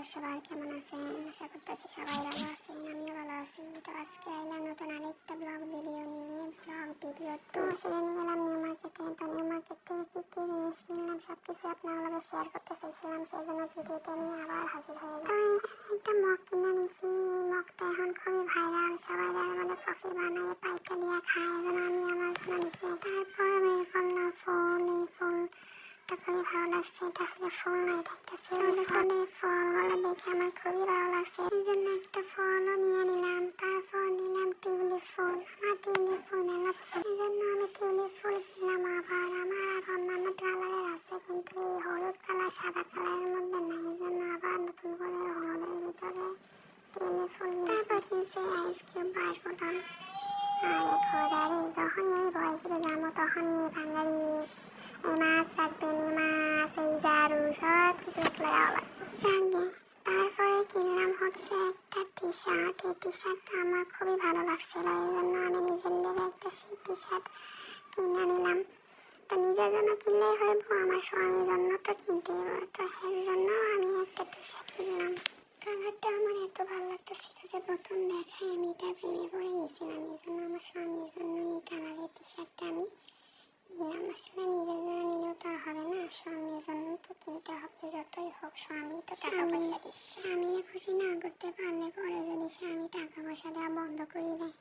আপনারা সবাই কেমন আছেন? আশা করতেছি সবাই ভালো আছেন, আমিও ভালো আছি। তো আজকে আইলাম নতুন আরেকটা ব্লগ ভিডিও নিয়ে। ব্লগ ভিডিও তো সেদিন গেলাম নিউ মার্কেটে তো নিউ মার্কেট থেকে কী কী জিনিস কিনলাম সব কিছু আপনার লগে শেয়ার করতে চাইছিলাম সেই জন্য ভিডিওটা নিয়ে আবার হাজির হয়ে গেলাম। তো একটা মগ কিনে নিছি। এই মগটা এখন খুবই ভাইরাল সবাই যারা মানে কফি বানায় পাইপটা দিয়ে খায় এই জন্য আমি আমার জন্য নিছি। তারপর বের করলাম ফুল এই ফুল এটা খুবই ভালো লাগছে এটা আসলে ফুল না এটা একটা ফলে ফলগুলো দেখে আমার খুবই ভালো লাগছে, এই জন্য একটা ফলও নিয়ে নিলাম। তারপর নিলাম টিউলিপ ফুল আমার টিউলিপ ফুল মেলা এই জন্য আমি টিউলিপ ফুল কিনলাম আবার। আমার আর অন্যান্য কালারের আছে, কিন্তু এই হলুদ কালার সাদা কালারের মধ্যে নাই। এই জন্য আবার নতুন করে হলুদের ভিতরে টিউলিপ ফুল তারপর কিনছি আইস কিউব বাসগুলো আর খোদারে, যখনই আমি যাব তখনই বাঙালি মাছ রাখবেন মাছ। ঝাড়ু সব কিছু লাগাও লাগবে জানি তারপরে কিনলাম হচ্ছে একটা টি শার্ট এই টি শার্টটা আমার খুবই ভালো লাগছিল এই জন্য আমি নিজের লেগে একটা সেই টি শার্ট কিনে নিলাম তো নিজের জন্য কিনলেই হইব আমার স্বামীর জন্য তো কিনতেই হবে তো এর জন্য আমি একটা টি শার্ট কিনলাম কালারটা আমার এত ভালো লাগতেছিল যে প্রথম দেখায় আমি এটা প্রেমে পড়ে গেছিলাম এই জন্য আমার স্বামীর জন্য এই কালারের টি শার্টটা আমি নিলাম আসলে নিজের জন্য নিলেও তো আর হবে না স্বামীর জন্য তো কিনতে হবে যতই হোক স্বামী তো টাকা পয়সা দিচ্ছে। খুশি না করতে পারলে পরে যদি স্বামী টাকা পয়সা দেওয়া বন্ধ করে দেয়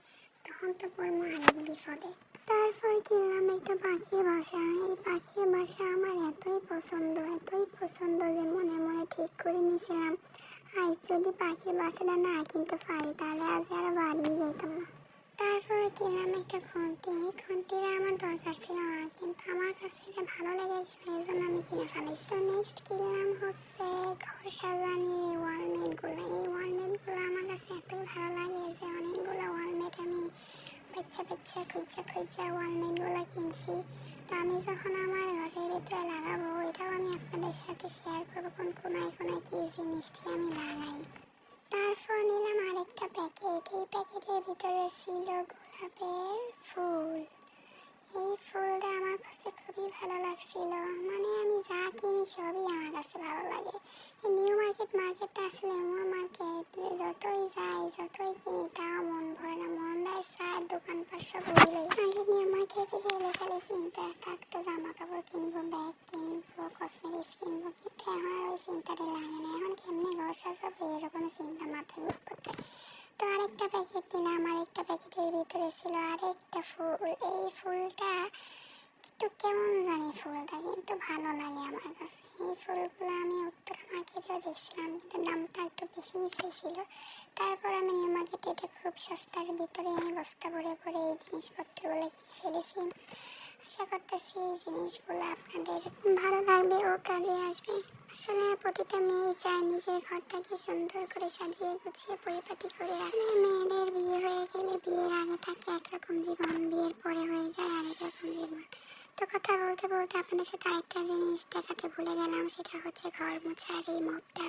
তখন তো পড়ব অনেক বিপদে। তারপর কিনলাম একটা পাখি বাসা। এই পাখি বাসা আমার এতই পছন্দ এতই পছন্দ যে মনে মনে ঠিক করে নিয়েছিলাম। আজ যদি পাখির বাসাটা না কিনতে পারি তাহলে আজ আর বাড়ি যেতাম না। তারপরে কিনলাম একটা খুন্তি এই খুন্তিটা আমার দরকার ছিল না কিন্তু আমার কাছে এটা ভালো লেগে গেল এই জন্য আমি কিনে ফেলেছি। তো নেক্সট কিনলাম ঘর সাজানির এই ওয়ালমেটগুলো এই ওয়ালমেটগুলো আমার কাছে এতই ভালো লাগে যে অনেকগুলো ওয়ালমেট আমি বাচ্চা বাচ্চা খুঁজা খুঁজা ওয়ালমেটগুলো কিনছি। তো আমি যখন আমার ঘরের ভিতরে লাগাবো এটাও আমি আপনাদের সাথে শেয়ার করব কোন, কোনায় কোনায় কী জিনিসটি আমি লাগাই। তারপর নিলাম আরেকটা প্যাকেট এই প্যাকেটের ভিতরে ছিল গোলাপের আসলে মার্কেট যতই যাই, যতই কিনি তাও মন ভরে না। মনটাই চায় দোকানপাট সব উড়িয়ে আগে নিউ মার্কেটে গেলে চিন্তা থাকতো জামা কাপড় কিনবো, ব্যাগ কিনবো কসমেটিক্স কিনবো, কিন্তু এখন আর ওই চিন্তাটা লাগে না। এখন কেমনি ঘর সাজাবো, এরকম চিন্তা মাথায় ঘুরতে তো আরেকটা প্যাকেট দিলাম, আরেকটা প্যাকেটের ভিতরে ছিল আরেকটা ফুল। এই ফুলটা একটু কেমন জানি ফুলটা, কিন্তু ভালো লাগে আমার কাছে। এই ফুলগুলো আমি উত্তর মার্কেটেও দেখছিলাম, কিন্তু দামটা একটু বেশিই চাইছিল তারপর আমি নিউ মার্কেটে এটা খুব সস্তার ভিতরে আমি বস্তা ভরে ভরে এই জিনিসপত্রগুলো কিনে ফেলেছি। আশা করতেছি এই জিনিসগুলো আপনাদের ভালো লাগবে ও কাজে আসবে। আসলে প্রতিটা মেয়ে চায় নিজের ঘরটাকে সুন্দর করে সাজিয়ে গুছিয়ে পরিপাটি করে রাখে মেয়েদের বিয়ে হয়ে গেলে বিয়ের আগে থাকে একরকম জীবন, বিয়ের পরে হয়ে যায় আরেক রকম জীবন। তো কথা বলতে বলতে আপনাদের সাথে আরেকটা জিনিস দেখাতে ভুলে গেলাম, সেটা হচ্ছে ঘর মোছার এই মপটা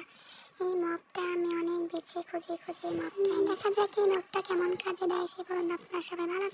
এই মপটা আমি অনেক বেছে খুঁজে খুঁজে মপটা দেখা যাক এই মপটা কেমন কাজে দেয়, সে আপনার সবাই ভালো।